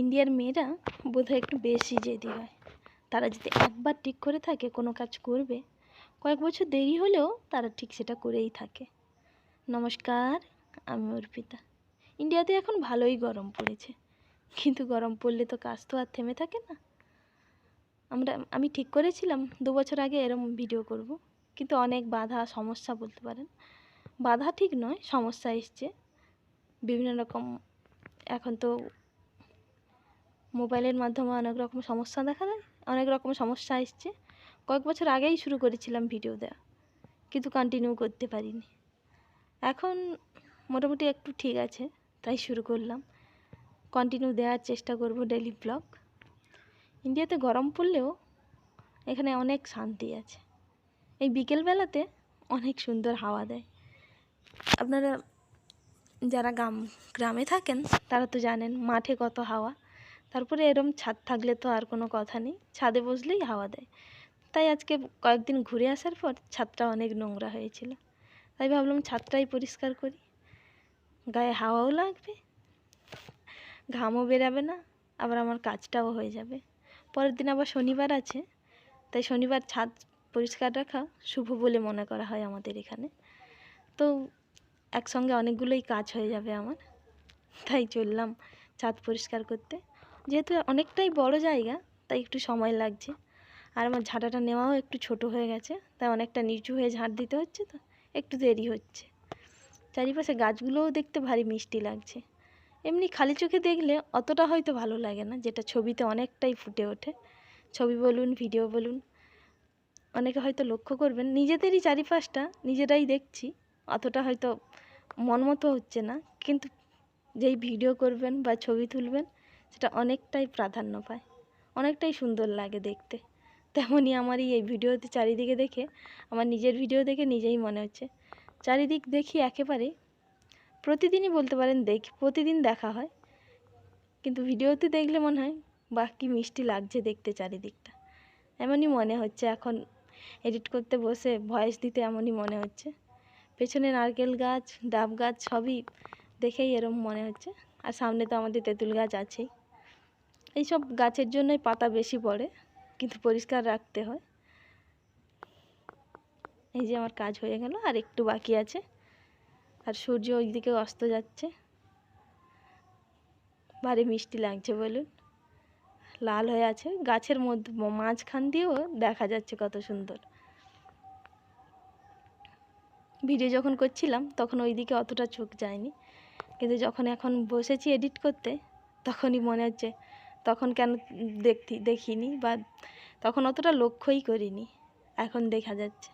ইন্ডিয়ার মেয়েরা বোধহয় একটু বেশি জেদি হয়। তারা যদি একবার ঠিক করে থাকে, কোনো কাজ করবে, কয়েক বছর দেরি হলেও তারা ঠিক সেটা করেই থাকে। নমস্কার, আমি অর্পিতা। ইন্ডিয়াতে এখন ভালোই গরম পড়েছে। কিন্তু গরম পড়লে তো কাজ তো আর থেমে থাকে না। আমরা, আমি ঠিক করেছিলাম, দু বছর আগে এরম ভিডিও করব। কিন্তু অনেক বাধা, সমস্যা বলতে পারেন। বাধা ঠিক নয়, সমস্যা এসছে। বিভিন্ন রকম, এখন তো মোবাইলের মাধ্যমে অনেক রকম সমস্যা দেখা দেয়, অনেক রকম সমস্যা এসছে কয়েক বছর আগেই শুরু করেছিলাম ভিডিও দেওয়া কিন্তু কন্টিনিউ করতে পারিনি। এখন মোটামুটি একটু ঠিক আছে, তাই শুরু করলাম। কন্টিনিউ দেওয়ার চেষ্টা করব ডেলি ব্লগ ইন্ডিয়াতে গরম পড়লেও এখানে অনেক শান্তি আছে। এই বিকেলবেলাতে অনেক সুন্দর হাওয়া দেয়। আপনারা যারা গ্রাম, গ্রামে থাকেন, তারা তো জানেন মাঠে কত হাওয়া। তারপরে এরম ছাদ থাকলে তো আর কোনো কথা নেই। ছাদে বসলেই হাওয়া দেয়। তাই আজকে কয়েকদিন ঘুরে আসার পর ছাদটা অনেক নোংরা হয়েছিল। তাই ভাবলাম ছাদটাই পরিষ্কার করি। গায়ে হাওয়াও লাগবে, ঘামও বেরাবে না, আবার আমার কাজটাও হয়ে যাবে। পরের দিন আবার শনিবার আছে, তাই শনিবার ছাদ পরিষ্কার রাখা শুভ বলে মনে করা হয় আমাদের এখানে। তো একসঙ্গে অনেকগুলোই কাজ হয়ে যাবে আমার। তাই চললাম ছাদ পরিষ্কার করতে। যেহেতু অনেকটাই বড় জায়গা, তাই একটু সময় লাগছে। আর আমার ঝাঁটাটা নেওয়াও একটু ছোট হয়ে গেছে, তাই অনেকটা নিচু হয়ে ঝাঁট দিতে হচ্ছে তো, একটু দেরি হচ্ছে। চারিপাশে গাছগুলোও দেখতে ভারী মিষ্টি লাগছে। এমনি খালি চোখে দেখলে অতটা হয়তো ভালো লাগে না, যেটা ছবিতে অনেকটাই ফুটে ওঠে। ছবি বলুন, ভিডিও বলুন, অনেকে হয়তো লক্ষ্য করবেন, নিজেদেরই চারিপাশটা নিজেরাই দেখছি, অতটা হয়তো মন মতো হচ্ছে না। কিন্তু যেই ভিডিও করবেন বা ছবি তুলবেন সেটা অনেকটাই প্রাধান্য পায়। অনেকটাই সুন্দর লাগে দেখতে। তেমনই আমারই এই ভিডিওতে চারিদিকে দেখে, আমার নিজের ভিডিও দেখে নিজেই মনে হচ্ছে। চারিদিক দেখি একেবারে প্রতিদিনই বলতে পারেন দেখ, প্রতিদিন দেখা হয়। কিন্তু ভিডিওতে দেখলে মনে হয়, বাহ, কী মিষ্টি লাগছে দেখতে চারিদিকটা। এমনই মনে হচ্ছে এখন এডিট করতে বসে, ভয়েস দিতে এমনই মনে হচ্ছে। পেছনে নারকেল গাছ, ডাব গাছ সবই দেখেই এরম মনে হচ্ছে। আর সামনে তো আমাদের তেঁতুল গাছ আছেই। এইসব গাছের জন্যই পাতা বেশি পড়ে, কিন্তু পরিষ্কার রাখতে হয়। এই যে আমার কাজ হয়ে গেল, আর একটু বাকি আছে। আর সূর্য ওই ওইদিকে অস্ত যাচ্ছে। ভারী মিষ্টি লাগছে বলুন। লাল হয়ে আছে। গাছের মধ্যে, মাঝখান দিয়েও দেখা যাচ্ছে কত সুন্দর। ভিডিও যখন করছিলাম, তখন ওই দিকে অতটা চোখ যায়নি। কিন্তু যখন এখন বসেছি এডিট করতে, তখনই মনে হচ্ছে তখন কেন দেখতি দেখিনি বা তখন অতটা লক্ষ্যই করিনি। এখন দেখা যাচ্ছে।